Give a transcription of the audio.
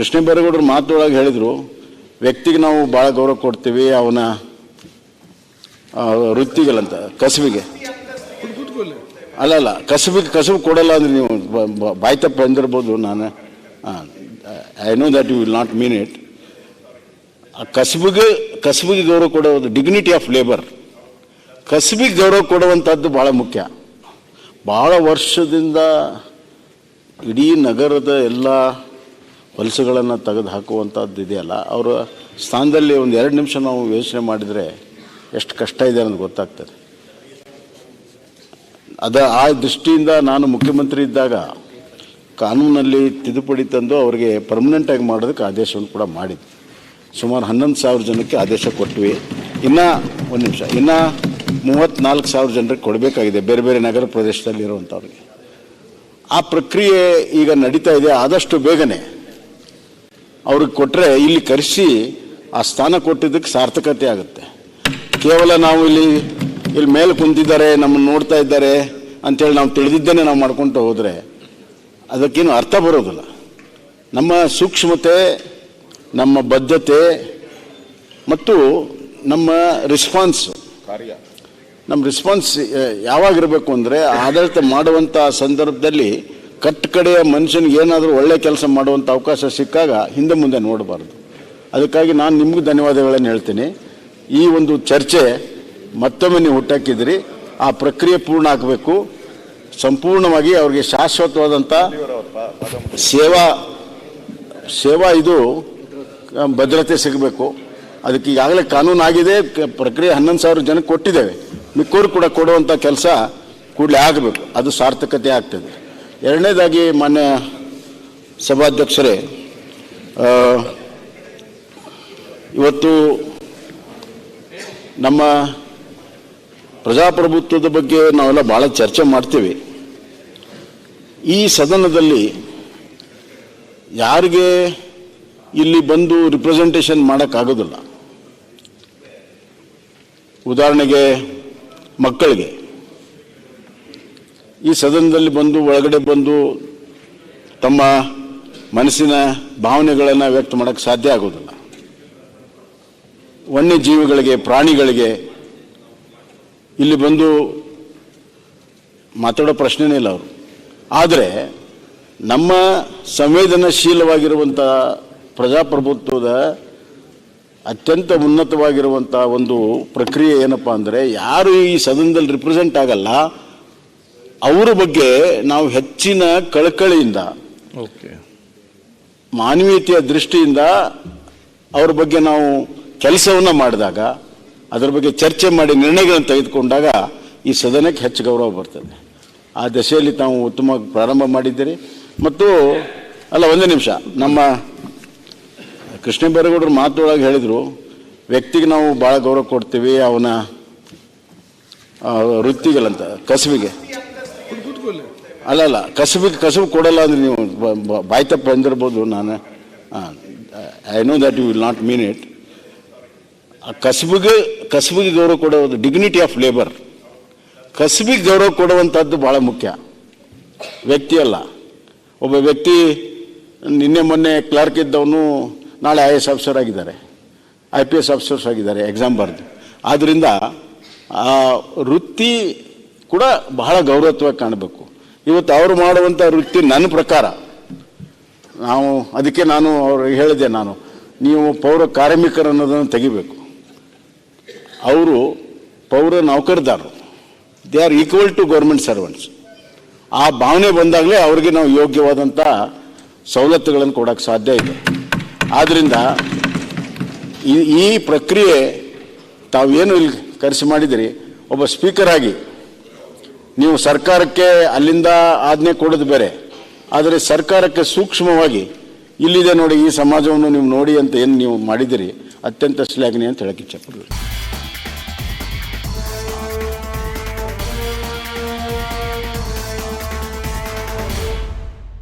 ಕೃಷ್ಣ ಬೈರೇಗೌಡರು ಮಾತೊಳಗೆ ಹೇಳಿದರು, ವ್ಯಕ್ತಿಗೆ ನಾವು ಭಾಳ ಗೌರವ ಕೊಡ್ತೀವಿ, ಅವನ ವೃತ್ತಿಗಲ್ಲಂತ ಕಸುಬಿಗೆ ಅಲ್ಲ ಅಲ್ಲ ಕಸುಬಿಗೆ ಕಸುಬು ಕೊಡಲ್ಲ ಅಂದ್ರೆ ನೀವು ಬ- ಬ- ಬಾಯ್ ತಪ್ಪು ಬಂದಿರ್ಬೋದು ನಾನು I know that you will not mean it ಕಸುಬಿಗೆ ಕಸುಬಿಗೆ ಗೌರವ ಕೊಡೋದು ಡಿಗ್ನಿಟಿ ಆಫ್ ಲೇಬರ್ ಕಸುಬಿಗೆ ಗೌರವ ಕೊಡುವಂಥದ್ದು ಭಾಳ ಮುಖ್ಯ. ಭಾಳ ವರ್ಷದಿಂದ ಇಡೀ ನಗರದ ಎಲ್ಲ ಹೊಲಸುಗಳನ್ನು ತೆಗೆದು ಹಾಕುವಂಥದ್ದು ಇದೆಯಲ್ಲ, ಅವರ ಸ್ಥಾನದಲ್ಲಿ ಒಂದು ಎರಡು ನಿಮಿಷ ನಾವು ಯೋಚನೆ ಮಾಡಿದರೆ ಎಷ್ಟು ಕಷ್ಟ ಇದೆ ಅನ್ನೋದು ಗೊತ್ತಾಗ್ತದೆ. ಅದ ಆ ದೃಷ್ಟಿಯಿಂದ ನಾನು ಮುಖ್ಯಮಂತ್ರಿ ಇದ್ದಾಗ ಕಾನೂನಲ್ಲಿ ತಿದ್ದುಪಡಿ ತಂದು ಅವರಿಗೆ ಪರ್ಮನೆಂಟಾಗಿ ಮಾಡೋದಕ್ಕೆ ಆದೇಶವನ್ನು ಕೂಡ ಮಾಡಿದ್ವಿ ಸುಮಾರು ಹನ್ನೊಂದು ಸಾವಿರ ಜನಕ್ಕೆ ಆದೇಶ ಕೊಟ್ವಿ. ಇನ್ನು ಒಂದು ನಿಮಿಷ, ಇನ್ನು ಮೂವತ್ತ್ನಾಲ್ಕು ಸಾವಿರ ಜನರಿಗೆ ಕೊಡಬೇಕಾಗಿದೆ ಬೇರೆ ಬೇರೆ ನಗರ ಪ್ರದೇಶದಲ್ಲಿ ಇರುವಂಥವ್ರಿಗೆ ಆ ಪ್ರಕ್ರಿಯೆ ಈಗ ನಡೀತಾ ಇದೆ, ಆದಷ್ಟು ಬೇಗನೆ. ಅವ್ರಿಗೆ ಕೊಟ್ಟರೆ ಇಲ್ಲಿ ಕರೆಸಿ ಆ ಸ್ಥಾನ ಕೊಟ್ಟಿದ್ದಕ್ಕೆ ಸಾರ್ಥಕತೆ ಆಗುತ್ತೆ. ಕೇವಲ ನಾವು ಇಲ್ಲಿ ಇಲ್ಲಿ ಮೇಲೆ ಕುಂತಿದ್ದಾರೆ ನಮ್ಮನ್ನು ನೋಡ್ತಾ ಇದ್ದಾರೆ ಅಂಥೇಳಿ ನಾವು ತಿಳಿದಿದ್ದೇನೆ ನಾವು ಮಾಡ್ಕೊತ ಹೋದರೆ ಅದಕ್ಕೇನು ಅರ್ಥ ಬರೋದಿಲ್ಲ. ನಮ್ಮ ಸೂಕ್ಷ್ಮತೆ ನಮ್ಮ ಬದ್ಧತೆ ಮತ್ತು ನಮ್ಮ ರಿಸ್ಪಾನ್ಸ್ ನಮ್ಮ ರಿಸ್ಪಾನ್ಸ್ ಯಾವಾಗಿರಬೇಕು ಅಂದರೆ ಆಡಳಿತ ಮಾಡುವಂಥ ಸಂದರ್ಭದಲ್ಲಿ ಕಟ್ ಕಡೆಯ ಮನುಷ್ಯನಿಗೆ ಏನಾದರೂ ಒಳ್ಳೆ ಕೆಲಸ ಮಾಡುವಂಥ ಅವಕಾಶ ಸಿಕ್ಕಾಗ ಹಿಂದೆ ಮುಂದೆ ನೋಡಬಾರ್ದು. ಅದಕ್ಕಾಗಿ ನಾನು ನಿಮಗೂ ಧನ್ಯವಾದಗಳನ್ನು ಹೇಳ್ತೀನಿ. ಈ ಒಂದು ಚರ್ಚೆ ಮತ್ತೊಮ್ಮೆ ನೀವು ಹುಟ್ಟಾಕಿದ್ರಿ ಆ ಪ್ರಕ್ರಿಯೆ ಪೂರ್ಣ ಆಗಬೇಕು. ಸಂಪೂರ್ಣವಾಗಿ ಅವರಿಗೆ ಶಾಶ್ವತವಾದಂಥ ಸೇವಾ ಸೇವಾ ಇದು ಭದ್ರತೆ ಸಿಗಬೇಕು. ಅದಕ್ಕೆ ಈಗಾಗಲೇ ಕಾನೂನು ಆಗಿದೆ. ಪ್ರಕ್ರಿಯೆ ಹನ್ನೊಂದು ಸಾವಿರ ಜನಕ್ಕೆ ಕೊಟ್ಟಿದ್ದೇವೆ. ಮಿಕ್ಕೋರು ಕೂಡ ಕೊಡುವಂಥ ಕೆಲಸ ಕೂಡಲೇ ಆಗಬೇಕು. ಅದು ಸಾರ್ಥಕತೆ ಆಗ್ತದೆ. ಎರಡನೇದಾಗಿ ಮಾನ್ಯ ಸಭಾಧ್ಯಕ್ಷರೇ ಇವತ್ತು ನಮ್ಮ ಪ್ರಜಾಪ್ರಭುತ್ವದ ಬಗ್ಗೆ ನಾವೆಲ್ಲ ಭಾಳ ಚರ್ಚೆ ಮಾಡ್ತೀವಿ. ಈ ಸದನದಲ್ಲಿ ಯಾರಿಗೆ ಇಲ್ಲಿ ಬಂದು ರಿಪ್ರೆಸೆಂಟೇಷನ್ ಮಾಡೋಕ್ಕಾಗೋದಿಲ್ಲ. ಉದಾಹರಣೆಗೆ ಮಕ್ಕಳಿಗೆ. ಈ ಸದನದಲ್ಲಿ ಬಂದು, ಒಳಗಡೆ ಬಂದು ತಮ್ಮ ಮನಸ್ಸಿನ ಭಾವನೆಗಳನ್ನು ವ್ಯಕ್ತ ಮಾಡೋಕ್ಕೆ ಸಾಧ್ಯ ಆಗೋದಿಲ್ಲ. ವನ್ಯಜೀವಿಗಳಿಗೆ, ಪ್ರಾಣಿಗಳಿಗೆ ಇಲ್ಲಿ ಬಂದು ಮಾತಾಡೋ ಪ್ರಶ್ನೆನೇ ಇಲ್ಲ ಅವರು. ಆದರೆ ನಮ್ಮ ಸಂವೇದನಾಶೀಲವಾಗಿರುವಂಥ ಪ್ರಜಾಪ್ರಭುತ್ವದ ಅತ್ಯಂತ ಉನ್ನತವಾಗಿರುವಂಥ ಒಂದು ಪ್ರಕ್ರಿಯೆ ಏನಪ್ಪ ಅಂದರೆ, ಯಾರು ಈ ಸದನದಲ್ಲಿ ರಿಪ್ರೆಸೆಂಟ್ ಆಗಲ್ಲ ಅವರ ಬಗ್ಗೆ ನಾವು ಹೆಚ್ಚಿನ ಕಳಕಳಿಯಿಂದ ಓಕೆ. ಮಾನವೀಯತೆಯ ದೃಷ್ಟಿಯಿಂದ ಅವ್ರ ಬಗ್ಗೆ ನಾವು ಕೆಲಸವನ್ನು ಮಾಡಿದಾಗ ಅದರ ಬಗ್ಗೆ ಚರ್ಚೆ ಮಾಡಿ ನಿರ್ಣಯಗಳನ್ನು ತೆಗೆದುಕೊಂಡಾಗ ಈ ಸದನಕ್ಕೆ ಹೆಚ್ಚು ಗೌರವ ಬರ್ತದೆ. ಆ ದಶೆಯಲ್ಲಿ ತಾವು ಉತ್ತಮ ಪ್ರಾರಂಭ ಮಾಡಿದ್ದೀರಿ. ಮತ್ತು ಅಲ್ಲ ಒಂದೇ ನಿಮಿಷ. ನಮ್ಮ ಕೃಷ್ಣ ಬೈರೇಗೌಡರು ಮಾತೊಳಗೆ ಹೇಳಿದರು ವ್ಯಕ್ತಿಗೆ ನಾವು ಭಾಳ ಗೌರವ ಕೊಡ್ತೀವಿ ಅವನ ವೃತ್ತಿಗಳಂತ ಕಸುಬಿಗೆ ಅಲ್ಲ ಅಲ್ಲ ಕಸುಬಿಗೆ ಕಸಬು ಕೊಡಲ್ಲ ಅಂದ್ರೆ ನೀವು ಬ- ಬ- ಬಾಯ್ ತಪ್ಪ ಬಂದಿರ್ಬೋದು ನಾನು I know that you will not mean it ಕಸಬಿಗೆ ಕಸಬಿಗೆ ಗೌರವ ಕೊಡೋದು ಡಿಗ್ನಿಟಿ ಆಫ್ ಲೇಬರ್ ಕಸಬಿಗೆ ಗೌರವ ಕೊಡುವಂಥದ್ದು ಭಾಳ ಮುಖ್ಯ. ವ್ಯಕ್ತಿ ಅಲ್ಲ. ಒಬ್ಬ ವ್ಯಕ್ತಿ ನಿನ್ನೆ ಮೊನ್ನೆ ಕ್ಲರ್ಕ್ ಇದ್ದವನು ನಾಳೆ ಐ ಎಸ್ ಆಫೀಸರ್ ಆಗಿದ್ದಾರೆ. ಐ ಪಿ ಎಸ್ ಆಫೀಸರ್ಸ್ ಆಗಿದ್ದಾರೆ ಎಕ್ಸಾಮ್ ಬರೆದು. ಆದ್ದರಿಂದ ಆ ವೃತ್ತಿ ಕೂಡ ಬಹಳ ಗೌರವತ್ವವಾಗಿ ಕಾಣಬೇಕು. ಇವತ್ತು ಅವರು ಮಾಡುವಂಥ ವೃತ್ತಿ ನನ್ನ ಪ್ರಕಾರ. ನಾವು ಅದಕ್ಕೆ ನಾನು ಅವ್ರಿಗೆ ಹೇಳಿದೆ ನಾನು, ನೀವು ಪೌರ ಕಾರ್ಮಿಕರು ಅನ್ನೋದನ್ನು ತೆಗಿಬೇಕು. ಅವರು ಪೌರ ನೌಕರದಾರರು they are equal to government servants ಆ ಭಾವನೆ ಬಂದಾಗಲೇ ಅವ್ರಿಗೆ ನಾವು ಯೋಗ್ಯವಾದಂಥ ಸವಲತ್ತುಗಳನ್ನು ಕೊಡೋಕ್ಕೆ ಸಾಧ್ಯ ಇದೆ. ಆದ್ದರಿಂದ ಈ ಪ್ರಕ್ರಿಯೆ ತಾವೇನು ಇಲ್ಲಿ ಕರೆಸಿ ಮಾಡಿದಿರಿ, ಒಬ್ಬ ಸ್ಪೀಕರ್ ಆಗಿ ನೀವು ಸರ್ಕಾರಕ್ಕೆ ಅಲ್ಲಿಂದ ಆಜ್ಞೆ ಕೊಡೋದು ಬೇರೆ. ಆದರೆ ಸರ್ಕಾರಕ್ಕೆ ಸೂಕ್ಷ್ಮವಾಗಿ ಇಲ್ಲಿದೆ ನೋಡಿ ಈ ಸಮಾಜವನ್ನು ನೀವು ನೋಡಿ ಅಂತ ಏನು ನೀವು ಮಾಡಿದಿರಿ ಅತ್ಯಂತ ಶ್ಲಾಘನೀಯ ಅಂತ ಹೇಳಕ್ಕೆ ಇಚ್ಛೆಪಡ್ತೀನಿ